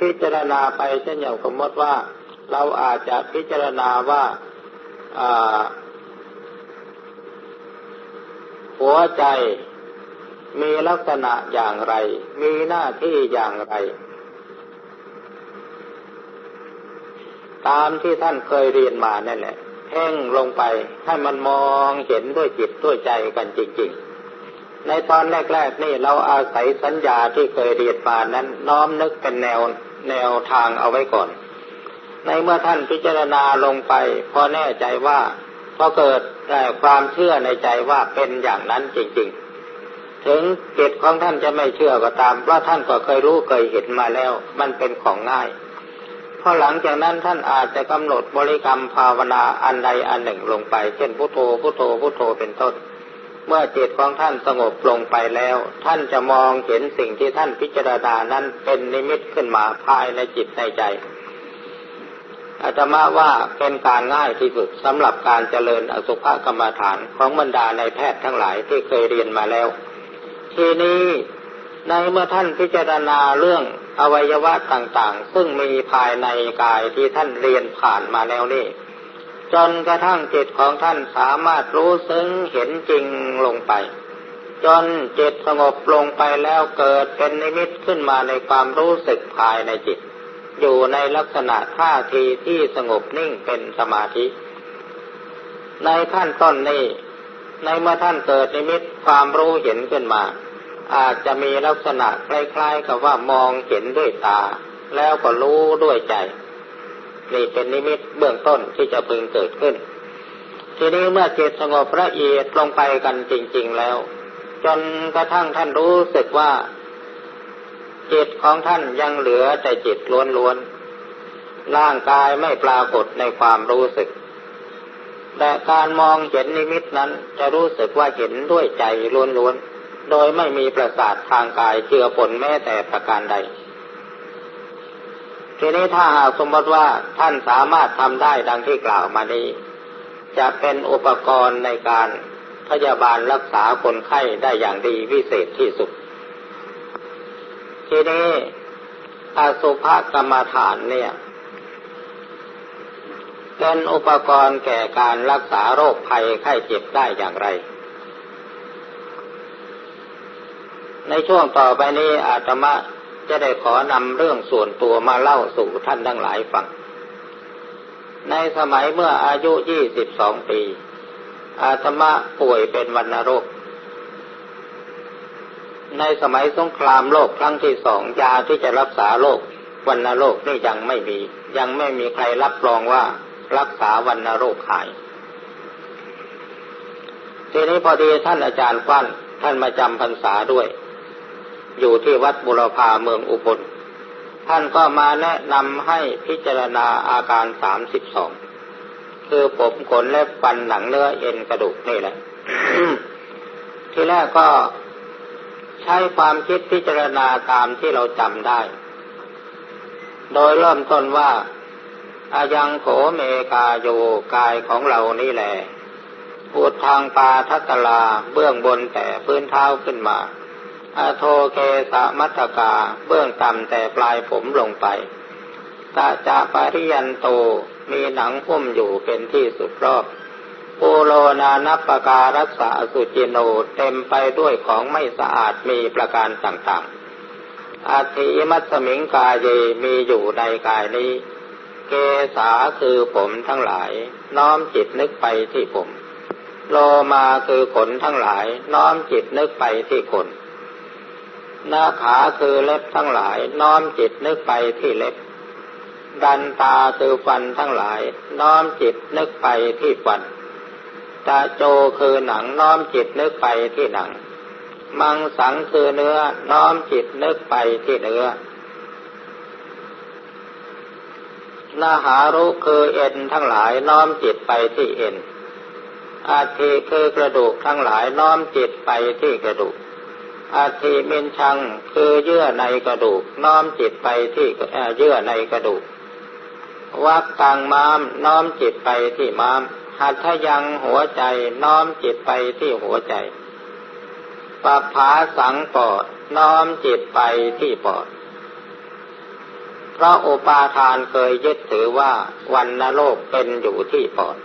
พิจารณาไปเช่นอย่างสมมติว่า เราอาจจะพิจารณาว่าหัวใจมีลักษณะอย่างไร มีหน้าที่อย่างไร ตามที่ท่านเคยเรียนมานั่นแหละเพ่งลงไปให้มันมองเห็นด้วยจิตด้วยใจกันจริง ๆ ในตอนแรก ๆ นี่เราอาศัยสัญญาที่เคยเรียนมานั้น น้อมนึกเป็นแนว แนวทางเอาไว้ก่อน ในเมื่อท่านพิจารณาลงไป พอแน่ใจว่าพอเกิดความเชื่อในใจว่าเป็นอย่างนั้นจริง ๆ ถึงจิตของท่านจะไม่เชื่อก็ตามเพราะท่านก็เคยรู้เคยเห็นมาแล้ว มันเป็นของง่ายพอหลังจากนั้นท่านอาจจะกำหนดบริกรรมภาวนาอันใดอันหนึ่งลงไป เช่นพุโทโธพุโทโธพุโทโธเป็นต้น เมื่อจิตของท่านสงบลงไปแล้ว ท่านจะมองเห็นสิ่งที่ท่านพิจารณานั้นเป็นนิมิตขึ้นมาภายในจิตในใจ อาตมาว่าเป็นการง่ายที่สุดสำหรับการเจริญอสุภกรรมฐานของบรรดาในแพทย์ทั้งหลายที่เคยเรียนมาแล้ว ทีนี้ในเมื่อท่านพิจารณาเรื่องอวัยวะต่างๆ ซึ่งมีภายในกายที่ท่านเรียนผ่านมาแล้วนี่ จนกระทั่งจิตของท่านสามารถรู้ซึ้งเห็นจริงลงไป จนจิตสงบลงไปแล้วเกิดเป็นนิมิตขึ้นมาในความรู้สึกภายในจิต อยู่ในลักษณะท่าทีที่สงบนิ่งเป็นสมาธิ ในขั้นต้นนี้ ในเมื่อท่านเกิดนิมิตความรู้เห็นขึ้นมา อาจจะมีลักษณะคล้ายๆกับว่ามองเห็นด้วยตา แล้วก็รู้ด้วยใจ นี่เป็นนิมิตเบื้องต้นที่จะพึงเกิดขึ้น ทีนี้เมื่อจิตสงบละเอียดลงไปกันจริง ๆแล้ว จนกระทั่งท่านรู้สึกว่าจิตของท่านยังเหลือแต่จิตล้วนๆ ร่างกายไม่ปรากฏในความรู้สึก แต่การมองเห็นนิมิตนั้นจะรู้สึกว่าเห็นด้วยใจล้วนๆ โดยไม่มีประสาททางกายเจือปนแม้แต่ประการใด ทีนี้ถ้าหากสมมติว่าท่านสามารถทำได้ดังที่กล่าวมานี้ จะเป็นอุปกรณ์ในการพยาบาลรักษาคนไข้ได้อย่างดีวิเศษที่สุด ทีนี้อาสุภกรรมฐานเนี่ยเป็นอุปกรณ์แก่การรักษาโรคภัยไข้เจ็บได้อย่างไร ในช่วงต่อไปนี้อาตมา จะได้ขอนำเรื่องส่วนตัวมาเล่าสู่ท่านทั้งหลายฟัง ในสมัยเมื่ออายุยี่สิบสองปี อาตมาป่วยเป็นวัณโรค ในสมัยสงครามโลกครั้งที่สองยาที่จะรักษาโรควัณโรคนี่ยังไม่มี ยังไม่มีใครรับรองว่ารักษาวัณโรคหาย ทีนี้พอดีท่านอาจารย์ฟันท่านมาจำพรรษาด้วย อยู่ที่วัดบุรพาเมืองอุบลท่านก็มาแนะนำให้พิจารณาอาการสามสิบสองคือผมขนและฟันหนังเนื้อเอ็นกระดูกนี่แหละ ที่แรกก็ใช้ความคิดพิจารณาตามที่เราจำได้ โดยเริ่มต้นว่าอายังโขเมกาโยกายของเรานี่แหละพูดทางปาทัตลาเบื้องบนแต่พื้นเท้าขึ้นมา อโทเกสะมัตกาเบื้องต่ำแต่ปลายผมลงไปตาจะปริยันโตมีหนังพุ่มอยู่เป็นที่สุดรอบปูโลนานัปการักษาสุจิโนเต็มไปด้วยของไม่สะอาดมีประการต่างๆอาทิมัสมิงกายเยมีอยู่ในกายนี้ เกษาคือผมทั้งหลาย น้อมจิตนึกไปที่ผม โลมาคือขนทั้งหลาย น้อมจิตนึกไปที่ขน หน้าขาคือเล็บทั้งหลาย น้อมจิตนึกไปที่เล็บ ดันตาคือฟันทั้งหลาย น้อมจิตนึกไปที่ฟันตาโจคือหนังน้อมจิตนึกไปที่หนัง มังสังคือเนื้อ น้อมจิตนึกไปที่เนื้อนาหารุคือเอ็นทั้งหลายน้อมจิตไปที่เอ็นอาทิคือกระดูกทั้งหลายน้อมจิตไปที่กระดูก อาทิเมนชังคือเยื่อในกระดูก น้อมจิตไปที่เยื่อในกระดูกวักกลางม้าม น้อมจิตไปที่ม้าม หัตถยังหัวใจ น้อมจิตไปที่หัวใจปัผาสังปอดน้อมจิตไปที่ปอดเพราะอุปาทานเคยยึดถือว่าวันนโลกเป็นอยู่ที่ปอด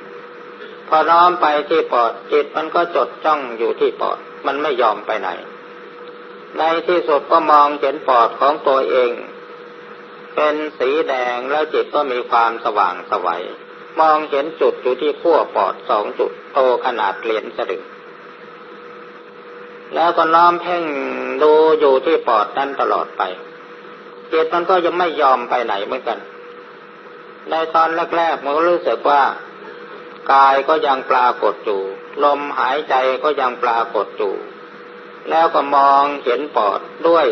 พอน้อมไปที่ปอดจิตมันก็จดจ้องอยู่ที่ปอด มันไม่ยอมไปไหน ในที่สุดก็มองเห็นปอดของตัวเอง เป็นสีแดงแล้วจิตก็มีความสว่างสวัยมองเห็นจุดอยู่ที่ขั้วปอดสองจุดโตขนาดเหรียญสลึงแล้วก็น้อมเพ่งดูอยู่ที่ปอดนั้นตลอดไปจิตมันก็ยังไม่ยอมไปไหนเหมือนกัน ในตอนแรกๆมันก็รู้สึกว่ากายก็ยังปรากฏอยู่ ลมหายใจก็ยังปรากฏอยู่ แล้วก็มองเห็นปอดด้วย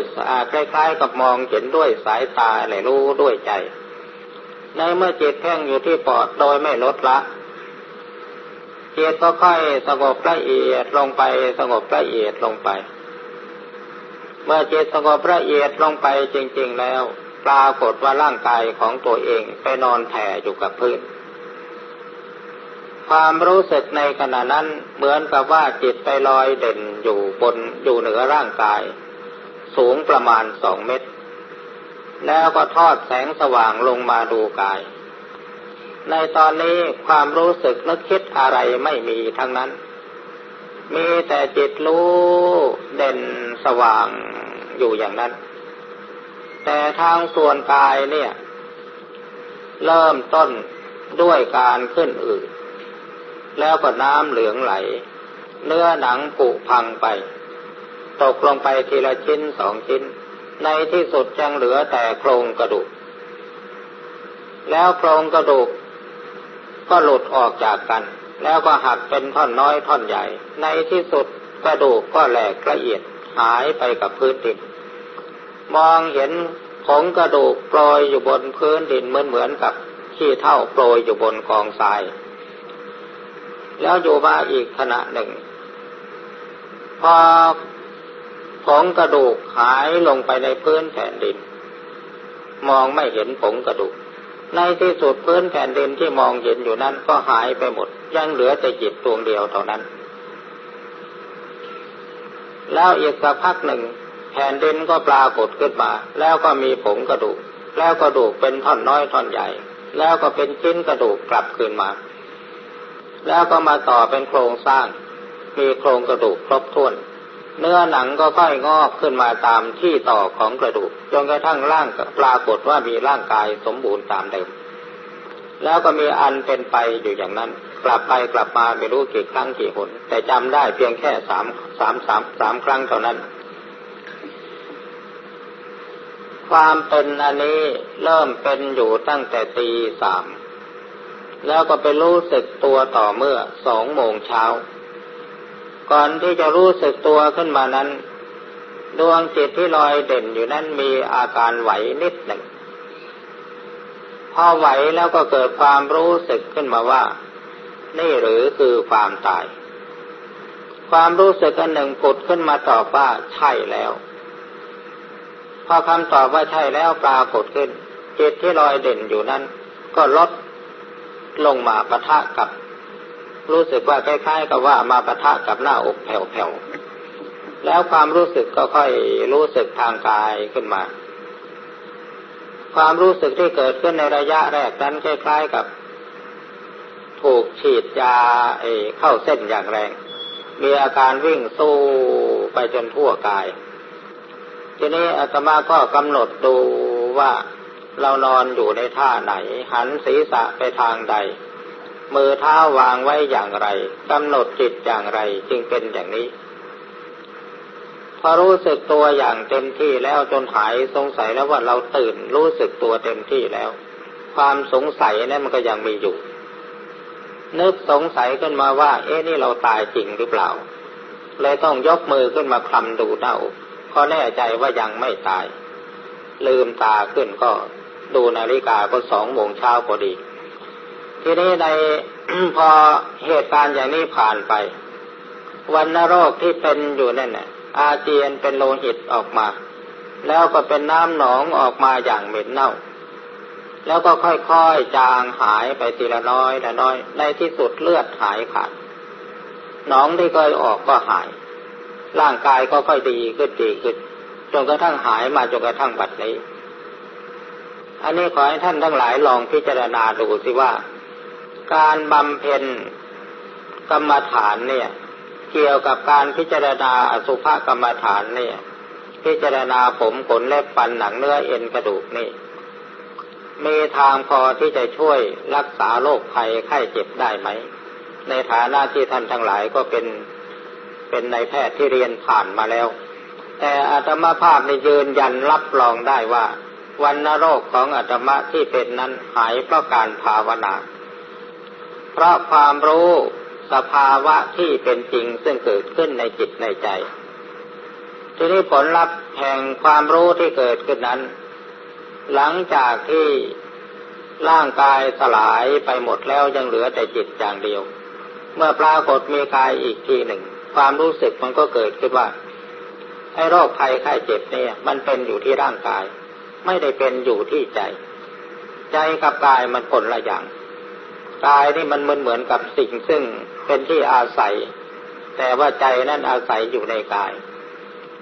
คล้ายๆ กับมองเห็นด้วยสายตาอะไรรู้ด้วยใจ ในเมื่อจิตแพ่งอยู่ที่ปอดโดยไม่ลดละจิตก็ค่อยสงบละเอียดลงไปสงบละเอียดลงไป เมื่อจิตสงบละเอียดลงไปจริง ๆแล้ว ปรากฏว่าร่างกายของตัวเองไปนอนแผ่อยู่กับพื้น ความรู้สึกในขณะนั้นเหมือนกับว่าจิตไปลอยเด่นอยู่บนอยู่เหนือร่างกาย สูงประมาณสองเมตร แล้วก็ทอดแสงสว่างลงมาดูกาย ในตอนนี้ความรู้สึกนึกคิดอะไรไม่มีทั้งนั้น มีแต่จิตรู้เด่นสว่างอยู่อย่างนั้น แต่ทางส่วนกายเนี่ย เริ่มต้นด้วยการขึ้นอืด แล้วก็น้ำเหลืองไหล เนื้อหนังผุพังไป ตกลงไปทีละชิ้นสองชิ้น ในที่สุดยังเหลือแต่โครงกระดูก แล้วโครงกระดูก ก็หลุดออกจากกัน แล้วก็หักเป็นท่อนน้อยท่อนใหญ่ ในที่สุดกระดูกก็แหลกละเอียดหายไปกับพื้นดิน มองเห็นผงกระดูกโปรยอยู่บนพื้นดินเหมือนเหมือนกับขี้เท่าโปรยอยู่บนกองทราย แล้วอยู่มาอีกขณะหนึ่ง พอผงกระดูกหายลงไปในพื้นแผ่นดิน มองไม่เห็นผงกระดูก ในที่สุดพื้นแผ่นดินที่มองเห็นอยู่นั้นก็หายไปหมด ยังเหลือแต่จิตดวงเดียวเท่านั้น แล้วอีกสักพักหนึ่ง แผ่นดินก็ปรากฏขึ้นมา แล้วก็มีผงกระดูก แล้วกระดูกเป็นท่อนน้อยท่อนใหญ่ แล้วก็เป็นชิ้นกระดูกกลับคืนมา แล้วก็มาต่อเป็นโครงสร้าง มีโครงกระดูกครบถ้วน เนื้อหนังก็ค่อยงอกขึ้นมาตามที่ต่อของกระดูกจนกระทั่งร่างปรากฏว่ามีร่างกายสมบูรณ์ตามเดิม แล้วก็มีอันเป็นไปอยู่อย่างนั้น กลับไปกลับมาไม่รู้กี่ครั้งกี่หน แต่จำได้เพียงแค่สามสามสามสามครั้งเท่านั้นความเป็นอันนี้เริ่มเป็นอยู่ตั้งแต่ตีสาม แล้วก็ไปรู้สึกตัวต่อเมื่อสองโมงเช้า ก่อนที่จะรู้สึกตัวขึ้นมานั้น ดวงจิตที่ลอยเด่นอยู่นั้นมีอาการไหวนิดหนึ่ง พอไหวแล้วก็เกิดความรู้สึกขึ้นมาว่า นี่หรือคือความตาย ความรู้สึกอันหนึ่งผุดขึ้นมาตอบว่าใช่แล้ว พอคำตอบว่าใช่แล้วปรากฏขึ้นจิตที่ลอยเด่นอยู่นั้นก็ลด ลงมาปะทะกับ รู้สึกว่าคล้ายๆ กับว่ามาปะทะกับหน้าอกแผ่วๆ แล้วความรู้สึกก็ค่อยรู้สึกทางกายขึ้นมา ความรู้สึกที่เกิดขึ้นในระยะแรกนั้นคล้ายๆกับ ถูกฉีดยาเอเข้าเส้นอย่างแรง มีอาการวิ่งสู้ไปจนทั่วกาย ทีนี้อาตมาก็กำหนดดูว่า เรานอนอยู่ในท่าไหน หันศีรษะไปทางใด มือเท้าวางไว้อย่างไรกำหนดจิตอย่างไรจึงเป็นอย่างนี้ พอรู้สึกตัวอย่างเต็มที่แล้วจนหายสงสัยแล้วว่าเราตื่นรู้สึกตัวเต็มที่แล้ว ความสงสัยนั้นมันก็ยังมีอยู่ นึกสงสัยขึ้นมาว่า เอ๊ะนี่เราตายจริงหรือเปล่า เลยต้องยกมือขึ้นมาคลำดูเน่าพอแน่ใจว่ายังไม่ตาย ลืมตาขึ้นก็ ดูนาฬิกาก็สองโมงเช้าพอดี ทีนี้ในพอเหตุการณ์อย่างนี้ผ่านไป วันนโรคที่เป็นอยู่นั่นน่ะอาเจียนเป็นโลหิตออกมา แล้วก็เป็นน้ำหนองออกมาอย่างเหม็นเน่า แล้วก็ค่อยๆจางหายไปทีละน้อยละน้อย ในที่สุดเลือดหายขาดหนองที่เคยออกก็หาย ร่างกายก็ค่อยดีขึ้นดีขึ้นจนกระทั่งหายมาจนกระทั่งบัดนี้ อันนี้ขอให้ท่านทั้งหลายลองพิจารณาดูสิว่า การบำเพ็ญกรรมฐานเนี่ย เกี่ยวกับการพิจารณาอสุภกรรมฐานเนี่ย พิจารณาผมขนเล็บฟันหนังเนื้อเอ็นกระดูกนี่มีทางพอที่จะช่วยรักษาโรคภัยไข้เจ็บได้ไหม ในฐานะที่ท่านทั้งหลายก็เป็นเป็นนายแพทย์ที่เรียนผ่านมาแล้ว แต่อาตมาภาพในยืนยันรับรองได้ว่า วันนโรคของอาตมาที่เป็นนั้นหายเพราะการภาวนา เพราะความรู้สภาวะที่เป็นจริงซึ่งเกิดขึ้นในจิตในใจ ทีนี้ผลลัพธ์แห่งความรู้ที่เกิดขึ้นนั้น หลังจากที่ร่างกายสลายไปหมดแล้วยังเหลือแต่จิตอย่างเดียว เมื่อปรากฏมีกายอีกทีหนึ่ง ความรู้สึกมันก็เกิดขึ้นว่าไอ้โรคภัยไข้เจ็บเนี่ย มันเป็นอยู่ที่ร่างกาย ไม่ได้เป็นอยู่ที่ใจ ใจกับกายมันคนละอย่าง กายนี่มันเหมือนเหมือนกับสิ่งซึ่งเป็นที่อาศัย แต่ว่าใจนั่นอาศัยอยู่ในกาย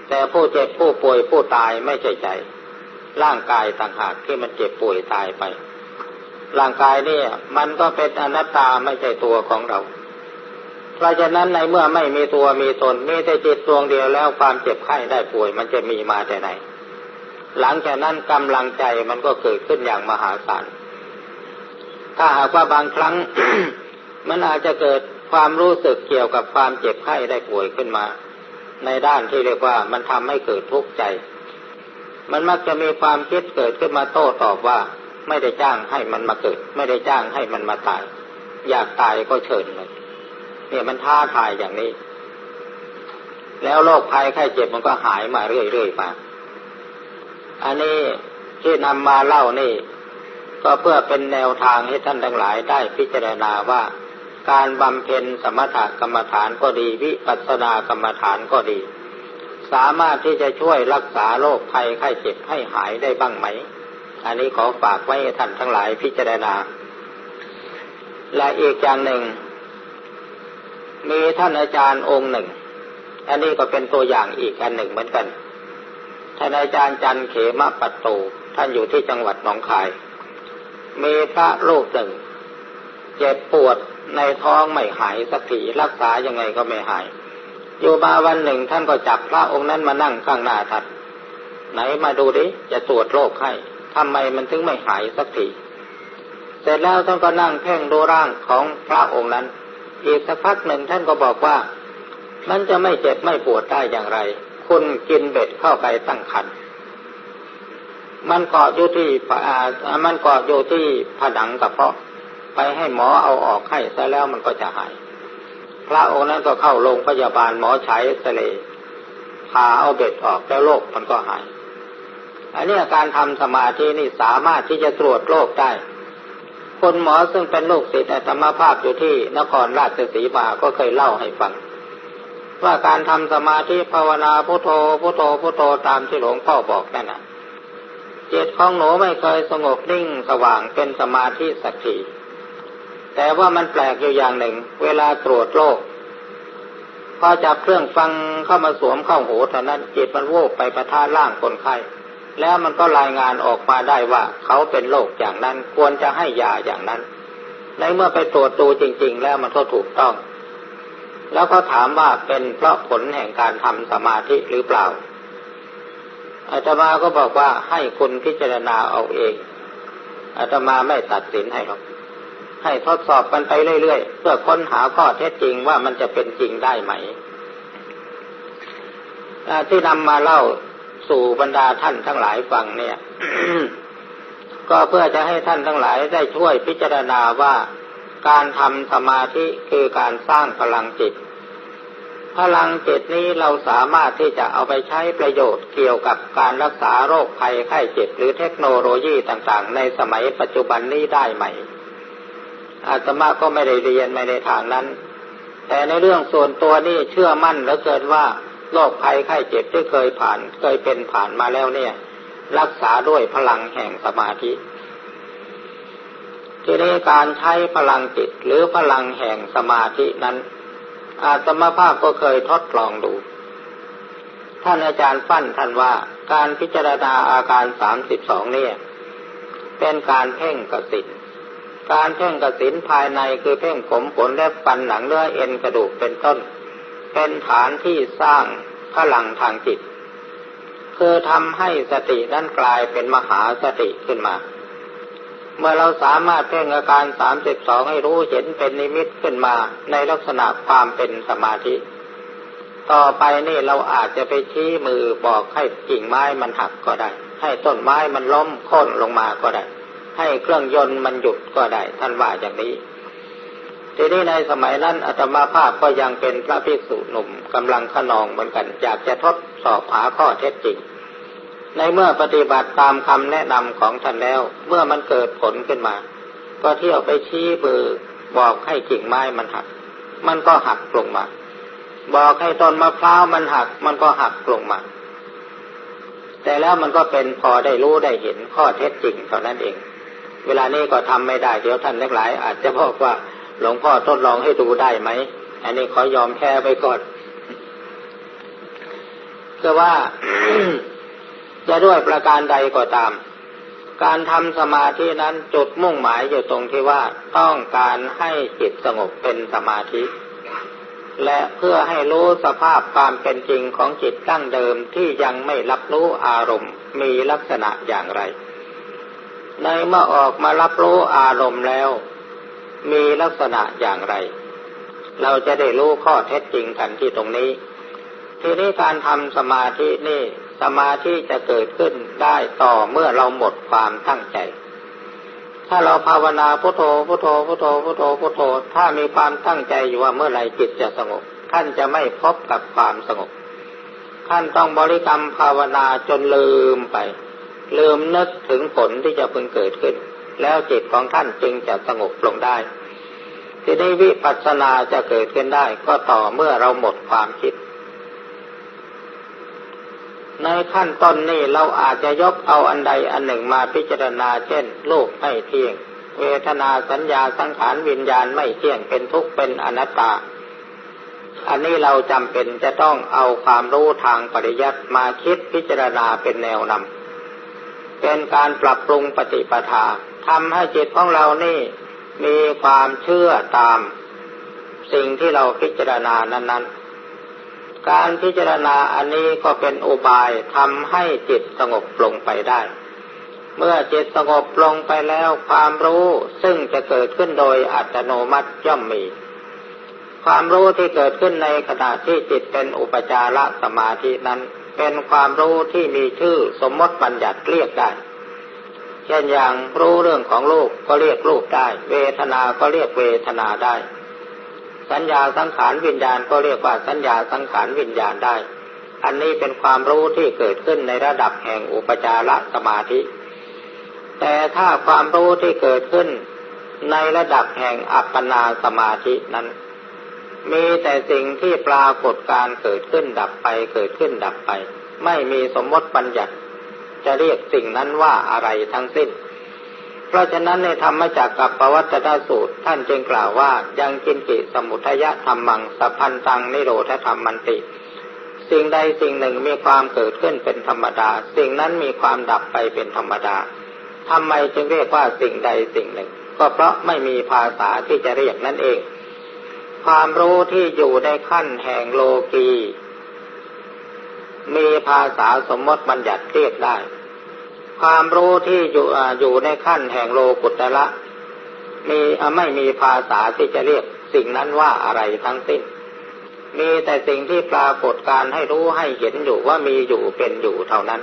แต่ผู้เจ็บผู้ป่วยผู้ตายไม่ใช่ใจ ร่างกายต่างหากที่มันเจ็บป่วยตายไป ร่างกายนี่มันก็เป็นอนัตตาไม่ใช่ตัวของเราเพราะฉะนั้นในเมื่อไม่มีตัวมีตนมีแต่จิตดวงเดียวแล้วความเจ็บไข้ได้ป่วยมันจะมีมาแต่ไหน หลังจากนั้นกำลังใจมันก็เกิดขึ้นอย่างมหาศาล ถ้าหากว่าบางครั้ง มันอาจจะเกิดความรู้สึกเกี่ยวกับความเจ็บไข้ได้ป่วยขึ้นมา ในด้านที่เรียกว่ามันทำให้เกิดทุกข์ใจ มันมักจะมีความคิดเกิดขึ้นมาโต้ตอบว่า ไม่ได้จ้างให้มันมาเกิด ไม่ได้จ้างให้มันมาตาย อยากตายก็เชิญเลยเนี่ยมันท้าทายอย่างนี้ แล้วโรคภัยไข้เจ็บมันก็หายมาเรื่อยๆมา อันนี้ที่นำมาเล่านี่ ก็เพื่อเป็นแนวทางให้ท่านทั้งหลายได้พิจารณาว่า การบำเพ็ญสมถกรรมฐานก็ดี วิปัสสนากรรมฐานก็ดี สามารถที่จะช่วยรักษาโรคภัยไข้เจ็บให้หายได้บ้างไหม อันนี้ขอฝากไว้ให้ท่านทั้งหลายพิจารณา และอีกอย่างหนึ่ง มีท่านอาจารย์องค์หนึ่ง อันนี้ก็เป็นตัวอย่างอีกอันหนึ่งเหมือนกัน ท่านอาจารย์จันเขมะปัตโตท่านอยู่ที่จังหวัดหนองคาย มีพระรูปหนึ่ง เจ็บปวดในท้องไม่หายสักทีรักษายังไงก็ไม่หาย อยู่มาวันหนึ่งท่านก็จับพระองค์นั้นมานั่งข้างหน้าท่านไหนมาดูดิจะตรวจโรคให้ทำไมมันถึงไม่หายสักทีเสร็จแล้วท่านก็นั่งเพ่งดูร่างของพระองค์นั้น อีกสักพักหนึ่งท่านก็บอกว่า มันจะไม่เจ็บไม่ปวดได้อย่างไร คุณกินเบ็ดเข้าไปตั้งคันมันเกาะอยู่ที่มันเกาะอยู่ที่ผนังกระเพาะ ไปให้หมอเอาออกให้ซะแล้วมันก็จะหาย พระองค์นั้นก็เข้าโรงพยาบาลหมอใช้เสลพาเอาเบ็ดออกแล้วโรคมันก็หาย อันนี้การทำสมาธินี่สามารถที่จะตรวจโรคได้ คนหมอซึ่งเป็นลูกศิษย์ธรรมภาพอยู่ที่นครราชสีมาก็เคยเล่าให้ฟัง ว่าการทำสมาธิภาวนาพุโทโธพุโทโธพุโทโธตามที่หลวงพ่อบอกนั่นนะจิตของหนูไม่เคยสงบนิ่งสว่างเป็นสมาธิสักทีแต่ว่ามันแปลกอยู่อย่างหนึ่ง เวลาตรวจโรคพอจับเครื่องฟังเข้ามาสวมเข้าหูเท่านั้นจิตมันโวกไปประท่าร่างคนไข้แล้วมันก็รายงานออกมาได้ว่าเขาเป็นโรคอย่างนั้นควรจะให้ยาอย่างนั้น ในเมื่อไปตรวจดูจริง ๆ แล้วมันก็ถูกต้อง แล้วก็ถามว่าเป็นเพราะผลแห่งการทำสมาธิหรือเปล่าอาตมาก็บอกว่าให้คุณพิจารณาเอาเองอาตมาไม่ตัดสินให้หรอก ให้ทดสอบกันไปเรื่อยๆ เพื่อค้นหาข้อเท็จจริงว่ามันจะเป็นจริงได้ไหม ที่นำมาเล่าสู่บรรดาท่านทั้งหลายฟังเนี่ย ก็เพื่อจะให้ท่านทั้งหลายได้ช่วยพิจารณาว่า การทำสมาธิคือการสร้างพลังจิต พลังจิตนี้เราสามารถที่จะเอาไปใช้ประโยชน์เกี่ยวกับการรักษาโรคภัยไข้เจ็บหรือเทคโนโลยีต่างๆ ในสมัยปัจจุบันนี้ได้ไหม อาตมาก็ไม่ได้เรียนไม่ในทางนั้น แต่ในเรื่องส่วนตัวนี่เชื่อมั่นเหลือเกินว่าโรคภัยไข้เจ็บที่เคยผ่านเคยเป็นผ่านมาแล้วเนี่ย รักษาด้วยพลังแห่งสมาธิ ทีนี้การใช้พลังจิตหรือพลังแห่งสมาธินั้น อาตมาภาพก็เคยทดลองดู ท่านอาจารย์ฟั่นท่านว่าการพิจารณาอาการสามสิบสองเนี่ยเป็นการเพ่งกสินการเพ่งกสินภายในคือเพ่งผมขนและฟันหนังเนื้อเอ็นกระดูกเป็นต้น เป็นฐานที่สร้างพลังทางจิต คือทำให้สตินั้นกลายเป็นมหาสติขึ้นมา เมื่อเราสามารถเพ่งอาการสามสิบสองให้รู้เห็นเป็นนิมิตขึ้นมาในลักษณะความเป็นสมาธิ ต่อไปนี่เราอาจจะไปชี้มือบอกให้กิ่งไม้มันหักก็ได้ ให้ต้นไม้มันล้มโค่นลงมาก็ได้ ให้เครื่องยนต์มันหยุดก็ได้ ท่านว่าอย่างนี้ทีนี้ในสมัยนั้นอาตมาภาพก็ยังเป็นพระภิกษุหนุ่มกำลังขนองเหมือนกัน อยากจะทดสอบหาข้อเท็จจริง ในเมื่อปฏิบัติตามคำแนะนำของท่านแล้ว เมื่อมันเกิดผลขึ้นมา ก็เที่ยวไปชี้มือบอกให้กิ่งไม้มันหัก มันก็หักลงมา บอกให้ต้นมะพร้าวมันหัก มันก็หักลงมา แต่แล้วมันก็เป็นพอได้รู้ได้เห็นข้อเท็จจริงเท่านั้นเอง เวลานี้ก็ทำไม่ได้เดี๋ยวท่านทั้งหลาย อาจจะบอกว่าหลวงพ่อทดลองให้ดูได้ไหมอันนี้ขอยอมแพ้ไปก่อนก็ว่า จะด้วยประการใดก็ตาม การทำสมาธินั้นจุดมุ่งหมายอยู่ตรงที่ว่าต้องการให้จิตสงบเป็นสมาธิ และเพื่อให้รู้สภาพความเป็นจริงของจิตตั้งเดิมที่ยังไม่รับรู้อารมณ์มีลักษณะอย่างไร ในเมื่อออกมารับรู้อารมณ์แล้ว มีลักษณะอย่างไร เราจะได้รู้ข้อเท็จจริงกันที่ตรงนี้ ทีนี้การทำสมาธินี่ สมาธิจะเกิดขึ้นได้ต่อเมื่อเราหมดความตั้งใจ ถ้าเราภาวนาพุโทโธพุโทโธพุโทโธพุโทโธพุโทโธ ถ้ามีความตั้งใจอยู่ว่าเมื่อไรจิตจะสงบท่านจะไม่พบกับความสงบ ท่านต้องบริกรรมภาวนาจนลืมไป ลืมนึกถึงผลที่จะพึงเกิดขึ้น แล้วจิตของท่านจึงจะสงบลงได้ที่นี้วิปัสสนาจะเกิดขึ้นได้ก็ต่อเมื่อเราหมดความคิด ในขั้นต้นนี้เราอาจจะยกเอาอันใดอันหนึ่งมาพิจารณาเช่นโลกไม่เที่ยง เวทนาสัญญาสังขารวิญญาณไม่เที่ยงเป็นทุกข์เป็นอนัตตา อันนี้เราจำเป็นจะต้องเอาความรู้ทางปริยัติมาคิดพิจารณาเป็นแนวนำเป็นการปรับปรุงปฏิปทาทำให้จิตของเรานี่มีความเชื่อตาม สิ่งที่เราพิจารณานั้น ๆ การพิจารณาอันนี้ก็เป็นอุบายทำให้จิตสงบลงไปได้ เมื่อจิตสงบลงไปแล้วความรู้ซึ่งจะเกิดขึ้นโดยอัตโนมัติย่อมมี ความรู้ที่เกิดขึ้นในขณะที่จิตเป็นอุปจารสมาธินั้น เป็นความรู้ที่มีชื่อสมมติบัญญัติเรียกได้เช่นอย่างรู้เรื่องของรูปก็เรียกรูปได้ เวทนา ก็เรียกเวทนาได้ สัญญาสังขารวิญญาณก็เรียกว่าสัญญาสังขารวิญญาณได้ อันนี้เป็นความรู้ที่เกิดขึ้นในระดับแห่งอุปจารสมาธิ แต่ถ้าความรู้ที่เกิดขึ้นในระดับแห่งอัปปนาสมาธินั้น มีแต่สิ่งที่ปรากฏการเกิดขึ้นดับไปเกิดขึ้นดับไป ไม่มีสมมติปัญญัติจะเรียกสิ่งนั้นว่าอะไรทั้งสิ้น เพราะฉะนั้นในธรรมจักกับปวัตตาสูตร ท่านจึงกล่าวว่ายังกินกิสมุทยะธรรมังสัพพันตังนิโรธธรรมมันติ สิ่งใดสิ่งหนึ่งมีความเกิดขึ้นเป็นธรรมดา สิ่งนั้นมีความดับไปเป็นธรรมดาทำไมจึงเรียกว่าสิ่งใดสิ่งหนึ่ง ก็เพราะไม่มีภาษาที่จะเรียกนั่นเอง ความรู้ที่อยู่ในขั้นแห่งโลกีมีภาษาสมมติบัญญัติเรียกได้ ความรู้ที่อยู่อยู่ในขั้นแห่งโลกุตละ มีไม่มีภาษาที่จะเรียกสิ่งนั้นว่าอะไรทั้งสิ้น มีแต่สิ่งที่ปรากฏการให้รู้ให้เห็นอยู่ว่ามีอยู่เป็นอยู่เท่านั้น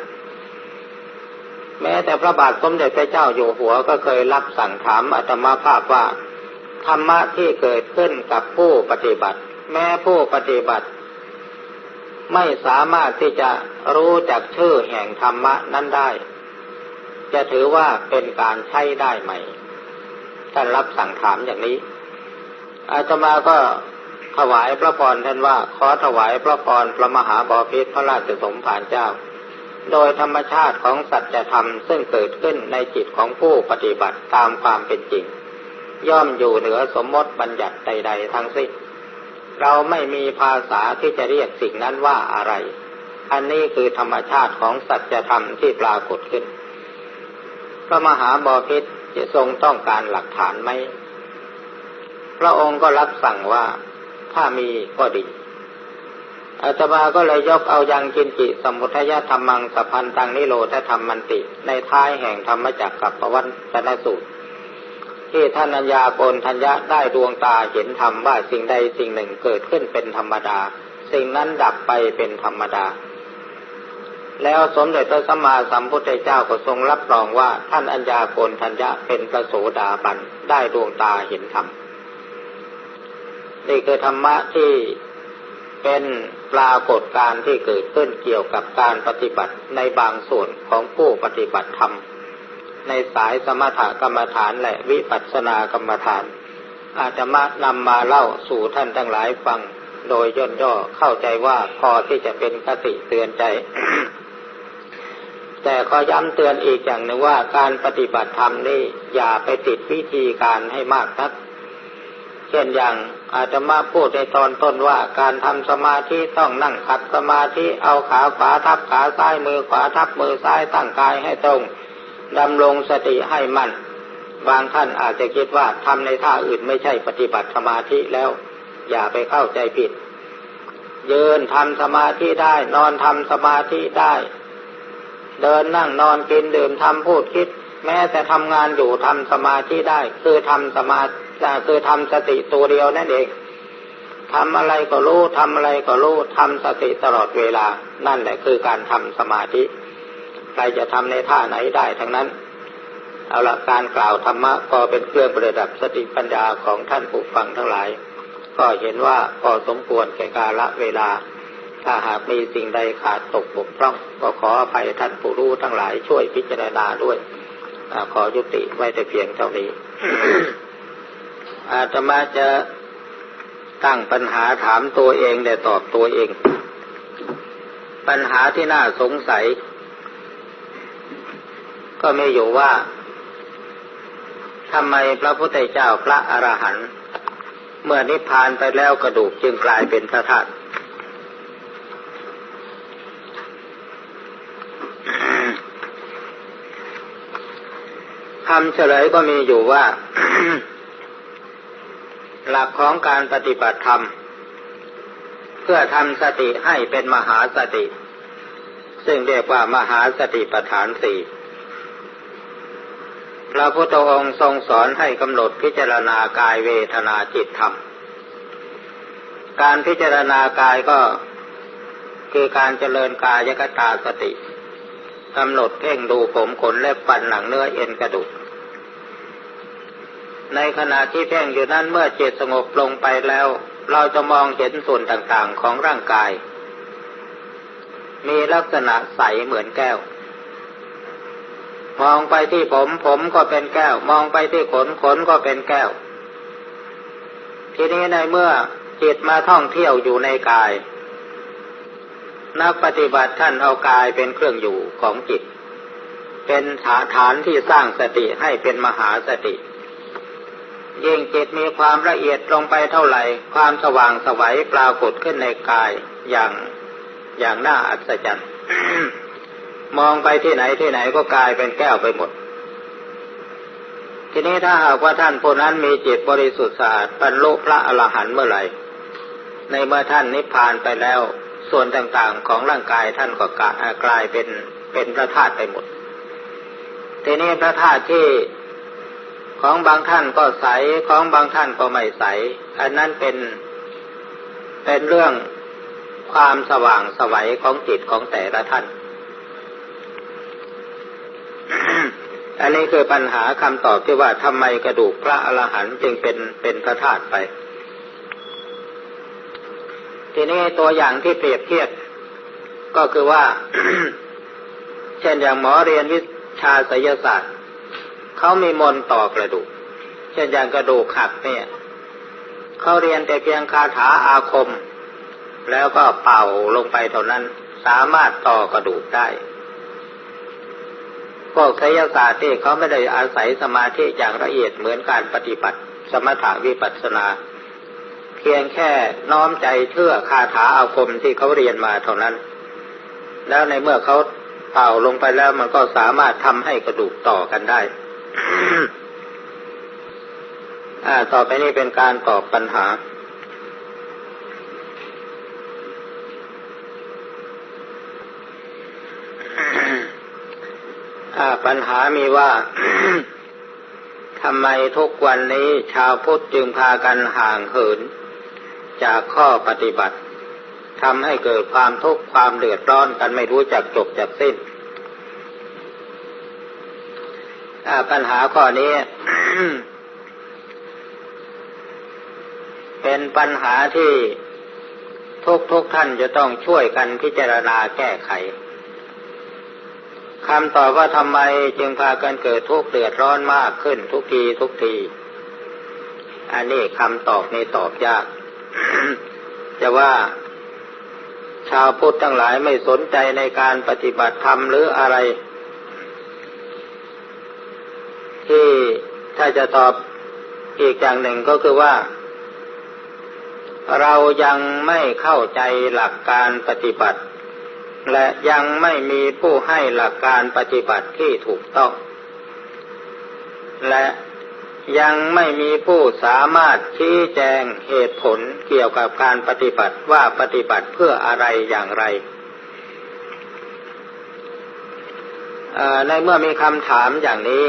แม้แต่พระบาทสมเด็จพระเจ้าอยู่หัวก็เคยรับสั่งถามอาตมาภาพว่า ธรรมะที่เกิดขึ้นกับผู้ปฏิบัติ แม้ผู้ปฏิบัติ ไม่สามารถที่จะรู้จักชื่อแห่งธรรมะนั้นได้ จะถือว่าเป็นการใช้ได้ไหมท่านรับสั่งถามอย่างนี้ อาตมาก็ถวายพระพรท่านว่า ขอถวายพระพรพระมหาบอพิษพระราชสมภารเจ้า โดยธรรมชาติของสัจธรรมซึ่งเกิดขึ้นในจิตของผู้ปฏิบัติตามความเป็นจริง ย่อมอยู่เหนือสมมติบัญญัติใด ๆ ทั้งสิ้นเราไม่มีภาษาที่จะเรียกสิ่งนั้นว่าอะไร อันนี้คือธรรมชาติของสัจธรรมที่ปรากฏขึ้น พระมหาบอพิษจะทรงต้องการหลักฐานไหม พระองค์ก็รับสั่งว่าถ้ามีก็ดีอาตมาก็เลยยกเอายังกินจิสมุทยธรรมังสัพพันตังนิโรธธรรมมันติ ในท้ายแห่งธรรมจักกับปวัตนสูตร ที่ท่านัญญาโกนทัญญะได้ดวงตาเห็นธรรมว่าสิ่งใดสิ่งหนึ่งเกิดขึ้นเป็นธรรมดา สิ่งนั้นดับไปเป็นธรรมดา แล้วสมเด็จพระสัมมาสัมพุทธเจ้าก็ทรงรับรองว่าท่านอัญญาโกนทัญญะเป็นพระโสดาบันได้ดวงตาเห็นธรรมนี่คือธรรมะที่เป็นปรากฏการณ์ที่เกิดขึ้นเกี่ยวกับการปฏิบัติในบางส่วนของผู้ปฏิบัติธรรม ในสายสมถกรรมฐานและวิปัสสนากรรมฐาน อาจจะมานำมาเล่าสู่ท่านทั้งหลายฟัง โดยย่นย่อเข้าใจว่าพอที่จะเป็นคติเตือนใจ แต่ขอย้ำเตือนอีกอย่างหนึ่งว่าการปฏิบัติธรรมนี่อย่าไปติดวิธีการให้มากนัก เช่นอย่างอาจจะมาพูดในตอนต้นว่าการทำสมาธิต้องนั่งขัดสมาธิเอาขาขวาทับขาซ้ายมือขวาทับมือซ้ายตั้งกายให้ตรงดำรงสติให้มั่นบางท่านอาจจะคิดว่าทำในท่าอื่นไม่ใช่ปฏิบัติสมาธิแล้ว อย่าไปเข้าใจผิดยืนทำสมาธิได้ นอนทำสมาธิได้ เดินนั่งนอนกินดื่มทำพูดคิด แม้แต่ทำงานอยู่ทำสมาธิได้ คือทำสมาคือทำสติตัวเดียวนั่นเองทำอะไรก็รู้ทำอะไรก็รู้ทำสติตลอดเวลา นั่นแหละคือการทำสมาธิ ใครจะทำในท่าไหนได้ทั้งนั้น เอาละการกล่าวธรรมะก็เป็นเครื่องประดับสติปัญญาของท่านผู้ฟังทั้งหลาย ก็เห็นว่าพอสมควรแก่กาละเวลา ถ้าหากมีสิ่งใดขาดตกบกพร่อง ก็ขออภัยท่านผู้รู้ทั้งหลายช่วยพิจารณาด้วยอขอยุติไว้แต่เพียงเท่านี้ อาตมาจะตั้งปัญหาถามตัวเองแต่ตอบตัวเอง ปัญหาที่น่าสงสัย ก็ไมีอยู่ว่าทำไมพระพุทธเจ้าพระอรหันต์เมื่อนิพพานไปแล้วกระดูกจึงกลายเป็นพระธาตุ คำเฉลยก็มีอยู่ว่า หลักของการปฏิบัติธรรม เพื่อทำสติให้เป็นมหาสติ ซึ่งเรียกว่ามหาสติปัฏฐานสี่พระพุทธองค์ทรงสอนให้กำหนดพิจารณากายเวทนาจิตธรรม การพิจารณากายก็คือการเจริญกายกตาสติกำหนดเพ่งดูผมขนและฟันหนังเนื้อเอ็นกระดูก ในขณะที่เพ่งอยู่นั้นเมื่อจิตสงบลงไปแล้ว เราจะมองเห็นส่วนต่างๆของร่างกาย มีลักษณะใสเหมือนแก้ว มองไปที่ผมผมก็เป็นแก้ว มองไปที่ขนขนก็เป็นแก้ว ทีนี้ในเมื่อจิตมาท่องเที่ยวอยู่ในกาย นักปฏิบัติท่านเอากายเป็นเครื่องอยู่ของจิต เป็นฐานที่สร้างสติให้เป็นมหาสติ ยิ่งจิตมีความละเอียดลงไปเท่าไหร่ ความสว่างสวัยปรากฏขึ้นในกายอย่างอย่างน่าอัศจรรย์มองไปที่ไหนที่ไหนก็กลายเป็นแก้วไปหมด ทีนี้ถ้าหากว่าท่านผู้นั้นมีจิตบริสุทธิ์สะอาดบรรลุพระอรหันต์เมื่อไหร่ ในเมื่อท่านนิพพานไปแล้ว ส่วนต่างๆของร่างกายท่านก็กลายเป็นเป็นพระธาตุไปหมด ทีนี้พระธาตุที่ ของบางท่านก็ใสของบางท่านก็ไม่ใส อันนั้นเป็น เป็นเรื่องความสว่างสวัยของจิตของแต่ละท่าน อันนี้คือปัญหาคำตอบที่ว่าทำไมกระดูกพระอรหันต์จึงเป็นเป็นพระธาตุไป ทีนี้ตัวอย่างที่เปรียบเทียบ ก็คือว่า เช่นอย่างหมอเรียนวิชาศิลศาสตร์ เขามีมนต่อกระดูก เช่นอย่างกระดูกหักเนี่ยเขาเรียนแต่เพียงคาถาอาคม แล้วก็เป่าลงไปเท่านั้น สามารถต่อกระดูกได้ พวกไสยศาสตร์ที่เขาไม่ได้อาศัยสมาธิอย่างละเอียดเหมือนการปฏิบัติ สมถาวิปัสสนา เพียงแค่น้อมใจเชื่อคาถาอาคมที่เขาเรียนมาเท่านั้น แล้วในเมื่อเขาเป่าลงไปแล้วมันก็สามารถทำให้กระดูกต่อกันได้ ต่อไปนี้เป็นการตอบปัญหา ปัญหามีว่าทำไมทุกวันนี้ชาวพุทธจึงพากันห่างเหิน จากข้อปฏิบัติทำให้เกิดความทุกข์ความเดือดร้อนกันไม่รู้จักจบจากสิ้น ปัญหาข้อนี้ เป็นปัญหาที่ทุกทุกท่านจะต้องช่วยกันพิจารณาแก้ไขคำตอบว่าทำไมจึงพากันเกิดทุกข์เดือดร้อนมากขึ้นทุกทีทุกที อันนี้คำตอบนี้ตอบยาก จะว่าชาวพุทธทั้งหลายไม่สนใจในการปฏิบัติธรรมหรืออะไร ที่ถ้าจะตอบอีกอย่างหนึ่งก็คือว่า เรายังไม่เข้าใจหลักการปฏิบัติ และยังไม่มีผู้ให้หลักการปฏิบัติที่ถูกต้อง และยังไม่มีผู้สามารถชี้แจงเหตุผลเกี่ยวกับการปฏิบัติว่าปฏิบัติเพื่ออะไรอย่างไร ในเมื่อมีคำถามอย่างนี้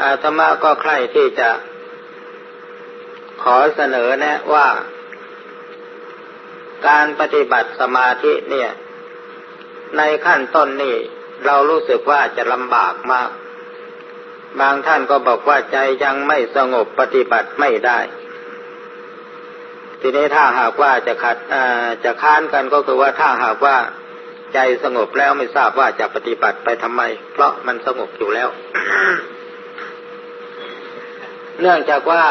อาตมาก็ใคร่ที่จะขอเสนอแนะว่า การปฏิบัติสมาธิเนี่ย ในขั้นต้นนี่เรารู้สึกว่าจะลำบากมาก บางท่านก็บอกว่าใจยังไม่สงบปฏิบัติไม่ได้ ทีนี้ถ้าหากว่าจะขัดจะค้านกันก็คือว่าถ้าหากว่า ใจสงบแล้วไม่ทราบว่าจะปฏิบัติไปทำไม เพราะมันสงบอยู่แล้ว เนื่องจากว่า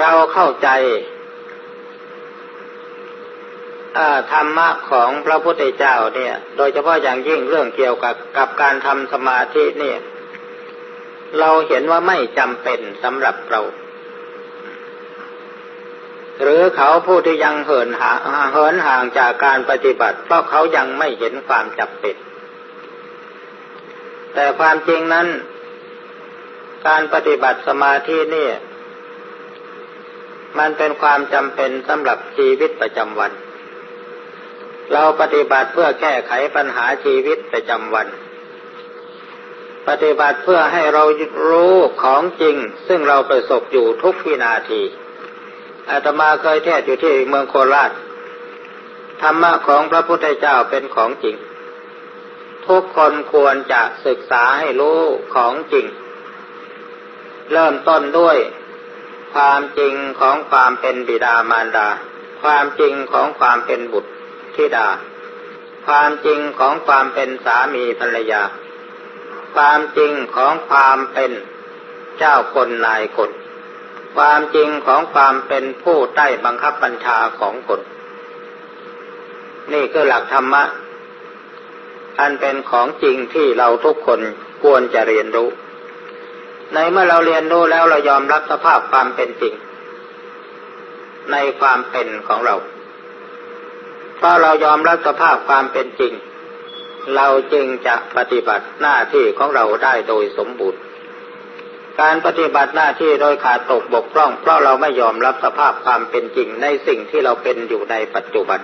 เราเข้าใจธรรมะของพระพุทธเจ้าเนี่ย โดยเฉพาะอย่างยิ่งเรื่องเกี่ยวกับกับการทำสมาธิเนี่ย เราเห็นว่าไม่จำเป็นสำหรับเรา หรือเขาผู้ที่ยังเหินห่างเหินห่างจากการปฏิบัติ เพราะเขายังไม่เห็นความจำเป็นแต่ความจริงนั้น การปฏิบัติสมาธินี่ มันเป็นความจำเป็นสำหรับชีวิตประจำวัน เราปฏิบัติเพื่อแก้ไขปัญหาชีวิตประจำวัน ปฏิบัติเพื่อให้เรารู้ของจริง ซึ่งเราประสบอยู่ทุกวินาที อาตมาเคยเทศอยู่ที่เมืองโคราช ธรรมะของพระพุทธเจ้าเป็นของจริง ทุกคนควรจะศึกษาให้รู้ของจริง เริ่มต้นด้วยความจริงของความเป็นบิดามารดา ความจริงของความเป็นบุตรธิดา ความจริงของความเป็นสามีภรรยา ความจริงของความเป็นเจ้าคนนายคน ความจริงของความเป็นผู้ใต้บังคับบัญชาของคนนี่คือหลักธรรมะ อันเป็นของจริงที่เราทุกคนควรจะเรียนรู้ ในเมื่อเราเรียนรู้แล้วเรายอมรับสภาพความเป็นจริง ในความเป็นของเรา เพราะเรายอมรับสภาพความเป็นจริง เราจึงจะปฏิบัติหน้าที่ของเราได้โดยสมบูรณ์ การปฏิบัติหน้าที่โดยขาดตกบกพร่อง เพราะเราไม่ยอมรับสภาพความเป็นจริงในสิ่งที่เราเป็นอยู่ในปัจจุบัน